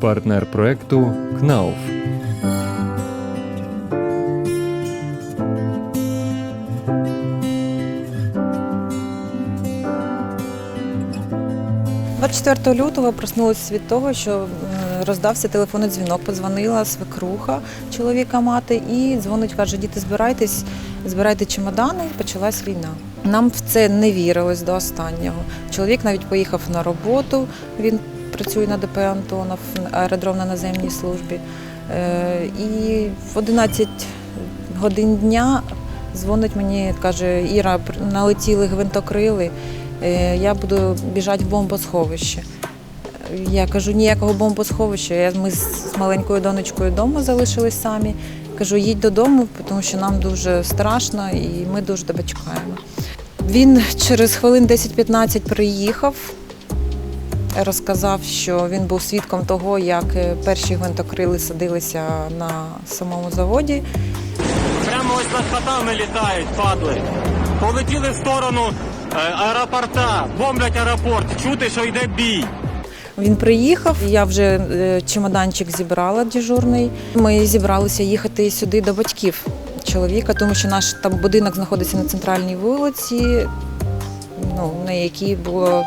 партнер проекту КНАУФ. – 24 лютого проснулася від того, що е, роздався телефонний дзвінок. Подзвонила свекруха чоловіка мати і дзвонить, каже: діти, збирайтесь, збирайте чемодани. Почалась війна. Нам в це не вірилось до останнього. Чоловік навіть поїхав на роботу. Він працює на ДП Антонов, аеродром на наземній службі. Е, І в 11 годин дня дзвонить мені, каже: Іра, налетіли гвинтокрили. Е, Я буду біжати в бомбосховище. Я кажу, ніякого бомбосховища. Ми з маленькою донечкою вдома залишились самі. Кажу, їдь додому, тому що нам дуже страшно і ми дуже тебе чекаємо. Він через хвилин 10-15 приїхав, розказав, що він був свідком того, як е, перші гвинтокрили садилися на самому заводі. Прямо ось над хатами літають, падли. Полетіли в сторону е, аеропорта, бомблять аеропорт. Чути, що йде бій. Він приїхав, я вже е, чемоданчик зібрала дежурний. Ми зібралися їхати сюди до батьків чоловіка, тому що наш там будинок знаходиться на центральній вулиці, ну, на якій було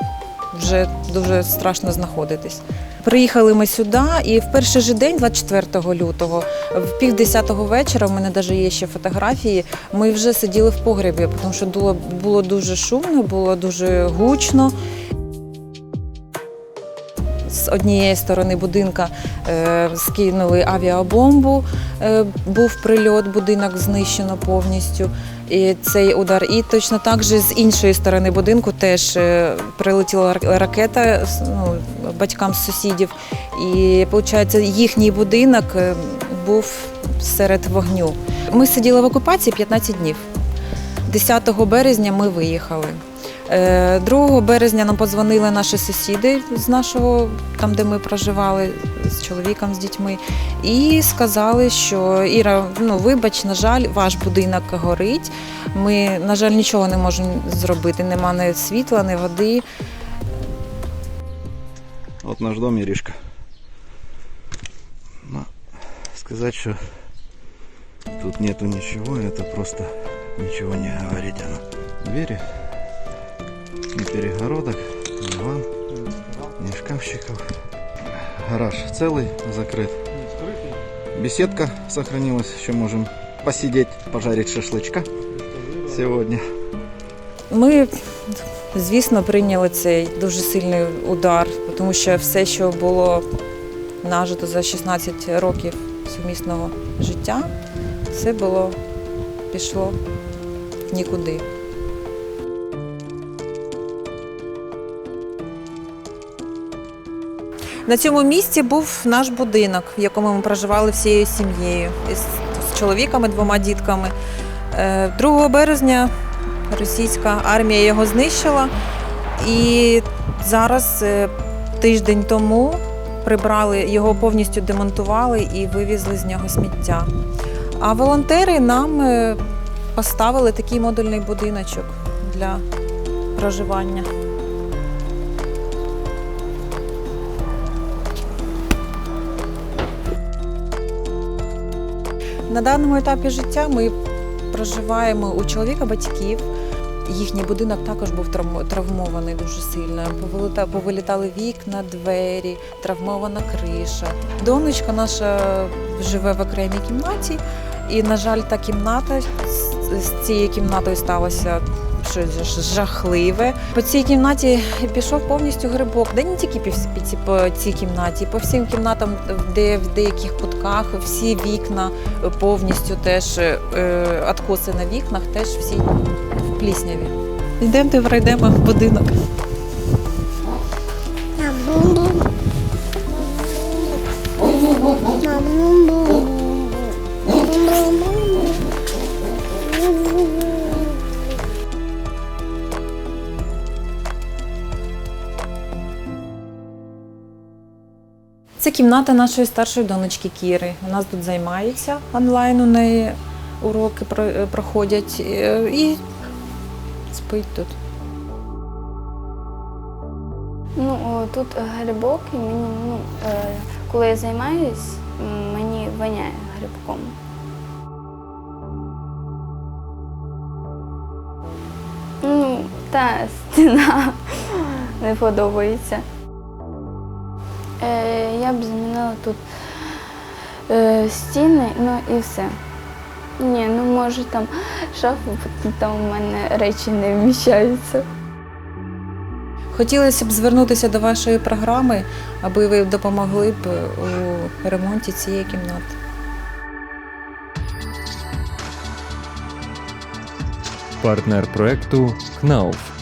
вже дуже страшно знаходитись. Приїхали ми сюди, і в перший же день, 24 лютого, в пів десятого вечора, в мене навіть є ще фотографії. Ми вже сиділи в погребі, тому що було, було дуже шумно, було дуже гучно з однієї сторони будинка е, скинули авіабомбу, е, був прильот, будинок знищено повністю. І цей удар. І точно так же з іншої сторони будинку теж е, прилетіла ракета ну, батькам з сусідів. І виходить, їхній будинок е, був серед вогню. Ми сиділи в окупації 15 днів. 10 березня ми виїхали. Е, 2 березня нам подзвонили наші сусіди з нашого, там де ми проживали з чоловіком, з дітьми, і сказали, що Іра, ну вибач, на жаль, ваш будинок горить. Ми, на жаль, нічого не можемо зробити. Нема ні світла, ні води. Вот наш дом, Иришка. Но сказать, что тут нету ничего, это просто ничего не говорить оно Двери, ни перегородок, ни ванн, ни шкафчиков. Гараж целый, закрыт. Беседка сохранилась, еще можем посидеть, пожарить шашлычка сегодня. Ми, звісно, прийняли цей дуже сильний удар, тому що все, що було нажито за 16 років сумісного життя, все було пішло в нікуди. На цьому місці був наш будинок, в якому ми проживали всією сім'єю з, чоловіками, двома дітками. Е, 2 березня російська армія його знищила, і зараз е, тиждень тому прибрали його повністю демонтували і вивезли з нього сміття. А волонтери нам е, поставили такий модульний будиночок для проживання. На даному етапі життя ми проживаємо у чоловіка батьків. Їхній будинок також був травм- травмований дуже сильно. Повиліта- Повилітали вікна, двері, травмована криша. Донечка наша живе в окремій кімнаті, і, на жаль, та кімната з- цією кімнатою сталося щось жахливе. По цій кімнаті пішов повністю грибок. Де не тільки по цій кімнаті, по всім кімнатам, де в деяких кутках всі вікна повністю теж е, откоси на вікнах, теж всі в плісняві. Йдемте, пройдемо в будинок. Кімната нашої старшої донечки Кіри. Нас тут займається онлайн, у неї уроки е, проходять е, і спить тут. Ну, тут грибок, і мені ну, е, коли я займаюсь, мені воняє грибком. Ну, та стіна не подобається. Е, я б замінила тут е, стіни, ну і все. Ні, ну може там шафу, там у мене речі не вміщаються. Хотілося б звернутися до вашої програми, аби ви допомогли б у ремонті цієї кімнати. Партнер проекту КНАУФ.